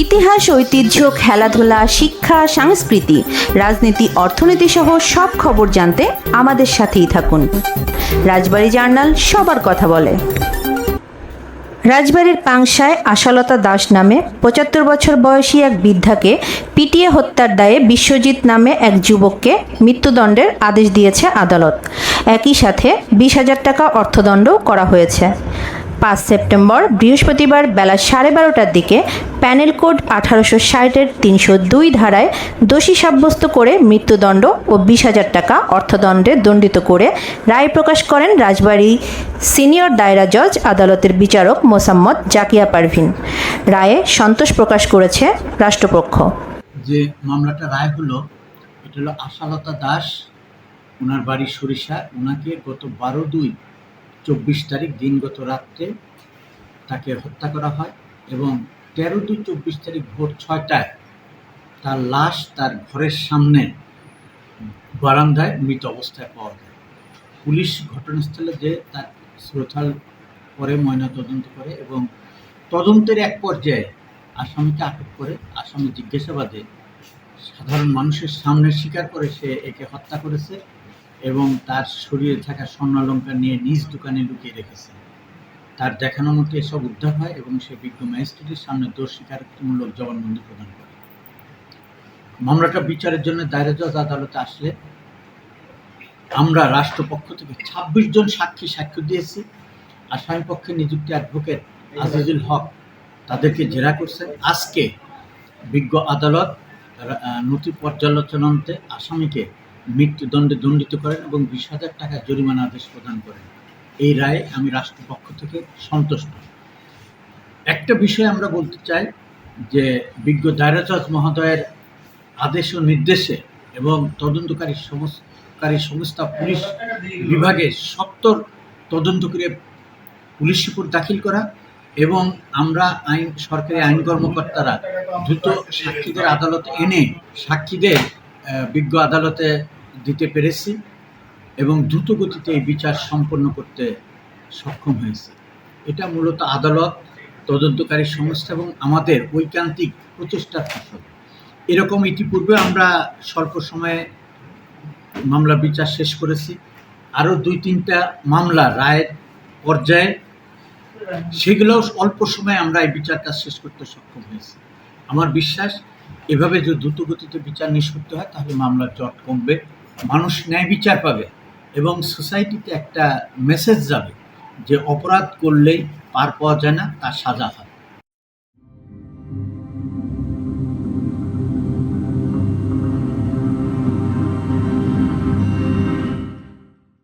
ইতিহাস, ঐতিহ্য, খেলাধুলা, শিক্ষা, সংস্কৃতি, রাজনীতি, অর্থনীতি সহ সব খবর জানতে আমাদের সাথেই থাকুন। রাজবাড়ি জার্নাল সবার কথা বলে। রাজবাড়ির পাংশায় আশালতা দাস নামে পঁচাত্তর বছর বয়সী এক বৃদ্ধাকে পিটিয়ে হত্যার দায়ে বিশ্বজিৎ নামে এক যুবককে মৃত্যুদণ্ডের আদেশ দিয়েছে আদালত। একই সাথে বিশ হাজার টাকা অর্থদণ্ডও করা হয়েছে। পাঁচ সেপ্টেম্বর, বৃহস্পতিবার বেলা সাড়ে বারোটার দিকে প্যানেল কোড আঠারোশো ষাটের তিনশো দুই ধারায় দোষী সাব্যস্ত করে মৃত্যুদণ্ড ও বিশ হাজার টাকা অর্থদণ্ডে দণ্ডিত করে রায় প্রকাশ করেন রাজবাড়ী সিনিয়র দায়রা জজ আদালতের বিচারক মোসাম্মদ জাকিয়া পারভিন। রায়ে সন্তোষ প্রকাশ করেছে রাষ্ট্রপক্ষ। যে মামলাটা রায় হলো, এটা হলো আশালতা দাস, ওনার বাড়ি সরিষা, ওনাকে গত বারো দুই চব্বিশ তারিখ দিনগত রাত্রে তাকে হত্যা করা হয় এবং তেরো দুই চব্বিশ তারিখ ভোর ছয়টায় তার লাশ তার ঘরের সামনে বারান্দায় মৃত অবস্থায় পাওয়া যায়। পুলিশ ঘটনাস্থলে যে তার শ্রোথাল পরে ময়নাতদন্ত করে এবং তদন্তের এক পর্যায়ে আসামিকে আটক করে। আসামি জিজ্ঞাসাবাদে সাধারণ মানুষের সামনে স্বীকার করে সে একে হত্যা করেছে। এবং তার শরীরে থাকা স্বর্ণালঙ্কার নিয়ে নিজ দোকানে লুকিয়ে রেখেছে। তার দেখানো মতো এসব উদ্ধার হয় এবং সে বিজ্ঞ ম্যাজিস্ট্রেটের সামনে দোষ স্বীকারোক্তিমূলক জবানবন্দি প্রদান করে। মামলাটা বিচারের জন্য দায়রা জজ আদালতে আসলে আমরা রাষ্ট্রপক্ষ থেকে ছাব্বিশ জন সাক্ষী সাক্ষ্য দিয়েছি আসামি পক্ষে নিযুক্ত অ্যাডভোকেট আজিজুল হক তাদেরকে জেরা করছেন আজকে বিজ্ঞ আদালত নথি পর্যালোচনান্তে আসামিকে মৃত্যুদণ্ডে দণ্ডিত করেন এবং বিশ হাজার টাকা জরিমানা আদেশ প্রদান করেন। এই রায়ে আমি রাষ্ট্রপক্ষ থেকে সন্তুষ্ট। একটা বিষয় আমরা বলতে চাই যে বিজ্ঞ দায়রা জজ মহোদয়ের আদেশ ও নির্দেশে এবং তদন্তকারী সংস্কারী সংস্থা পুলিশ বিভাগে সত্তর তদন্ত করে পুলিশ রিপোর্ট দাখিল করা এবং আমরা আইন সরকারি আইন কর্মকর্তারা দ্রুত সাক্ষীদের আদালতে এনে সাক্ষীদের বিজ্ঞ আদালতে দিতে পেরেছি এবং দ্রুত গতিতে এই বিচার সম্পন্ন করতে সক্ষম হয়েছে। এটা মূলত আদালত, তদন্তকারী সংস্থা এবং আমাদের ঐকান্তিক প্রচেষ্টার ফসল। এরকম ইতিপূর্বে আমরা স্বল্প সময়ে মামলা বিচার শেষ করেছি। আরও দুই তিনটা মামলা রায়ের পর্যায়ে, সেগুলোও অল্প সময়ে আমরা এই বিচার কাজ শেষ করতে সক্ষম হয়েছি। আমার বিশ্বাস এভাবে যদি দ্রুতগতিতে বিচার নিষ্পত্তি হয়, তাহলে মামলার জট কমবে, মানুষ ন্যায় বিচার পাবে এবং সোসাইটিতে একটা মেসেজ যাবে যে অপরাধ করলেই পার পাওয়া যায় না, তার সাজা হয়।